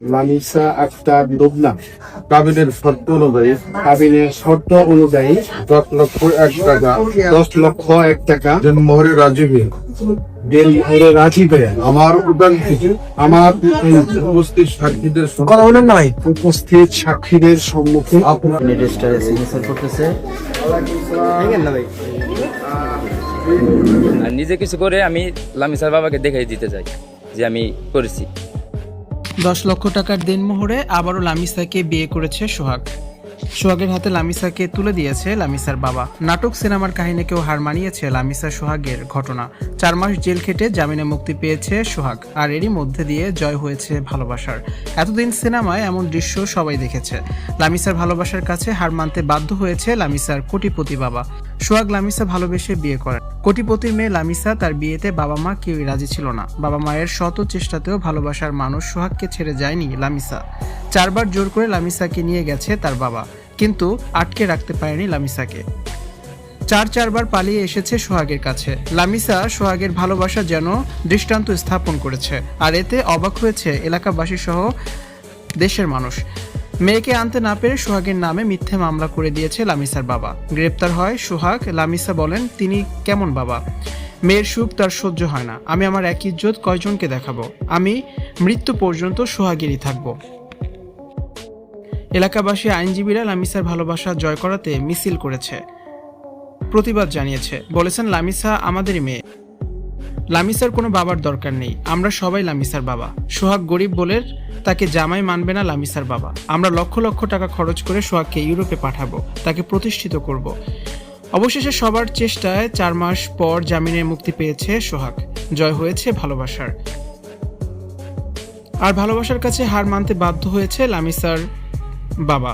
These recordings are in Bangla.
লামিসা আক্তার লুবনা। কাবিনের শর্ত অনুযায়ী কাবিনের শর্ত অনুযায়ী দশ লক্ষ এক টাকা দশ লক্ষ এক টাকা দেন মোহরে রাজি দেল করে রাজি আমার উদান আমার উপস্থিত সাক্ষীদের কথা বলেন না উপস্থিত সাক্ষীদের সম্মুখে আপনার রেজিস্টারে সিগনেচার করতেছে। আর নিজে কিছু করে আমি লামিসার বাবাকে দেখাই দিতে চাই যে আমি করেছি। দশ লক্ষ টাকার দেনমোহরে আবারও লামিসাকে বিয়ে করেছে সোহাগ। সোহাগের হাতে লামিসাকে তুলে দিয়েছে লামিসার বাবা। নাটক, সিনেমার কাহিনীকেও হার মানিয়েছে লামিসা সোহাগের ঘটনা। চার মাস জেল খেটে জামিনে মুক্তি পেয়েছে সোহাগ, আর এরই মধ্যে দিয়ে জয় হয়েছে ভালোবাসার। এতদিন সিনেমায় এমন দৃশ্য সবাই দেখেছে। লামিসার ভালোবাসার কাছে হার মানতে বাধ্য হয়েছে লামিসার কোটিপতি বাবা। সোহাগ লামিসা ভালোবেসে বিয়ে করেন। কোটিপতির মেয়ে লামিসা তার বিয়েতে বাবা মা কেউই রাজি ছিল না। বাবা মায়ের শত চেষ্টাতেও ভালোবাসার মানুষ সোহাগকে ছেড়ে যায়নি লামিসা। চারবার জোর করে লামিসাকে নিয়ে গেছে তার বাবা, কিন্তু আটকে রাখতে পারেনি লামিসাকে। চার চারবার পালিয়ে এসেছে সোহাগের কাছে। লামিসা সোহাগের ভালোবাসা যেন দৃষ্টান্ত স্থাপন করেছে, আর এতে অবাক হয়েছে এলাকাবাসী সহ দেশের মানুষ। মেয়েকে আনতে না পেরে সোহাগের নামে মিথ্যে মামলা করে দিয়েছে লামিসার বাবা। গ্রেপ্তার হয় সোহাগ, লামিসা বলেন, তিনি কেমন বাবা? মেয়ের সুখ তার সহ্য হয় না। আমি আমার এক ইজ্জত কয়জনকে দেখাবো? আমি মৃত্যু পর্যন্ত সোহাগেরই থাকব। এলাকাবাসী আইনজীবীরা লামিসার ভালোবাসা জয় করাতে মিছিল করেছে। প্রতিবাদ জানিয়েছে। বলেছেন, লামিসা আমাদেরই মেয়ে। লামিসার কোনো বাবার দরকার নেই। আমরা সবাই লামিসার বাবা। সোহাগ গরিব বলে তাকে জামাই মানবে না লামিসার বাবা। আমরা লক্ষ লক্ষ টাকা খরচ করে সোহাগকে ইউরোপে পাঠাবো, তাকে প্রতিষ্ঠিত করব। অবশেষে সবার চেষ্টায় চার মাস পর জামিনে মুক্তি পেয়েছে সোহাগ। জয় হয়েছে ভালোবাসার। আর ভালোবাসার কাছে হার মানতে বাধ্য হয়েছে লামিসার বাবা।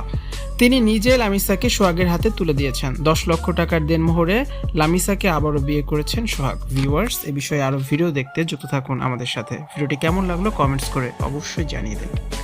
তিনি নিজে লামিসাকে সোহাগের হাতে তুলে দিয়েছেন। দশ লক্ষ টাকার দেন মোহরে লামিসাকে আবারও বিয়ে করেছেন সোহাগ। ভিউয়ার্স, এ বিষয়ে আরও ভিডিও দেখতে যুক্ত থাকুন আমাদের সাথে। ভিডিওটি কেমন লাগল কমেন্টস করে অবশ্যই জানিয়ে দেন।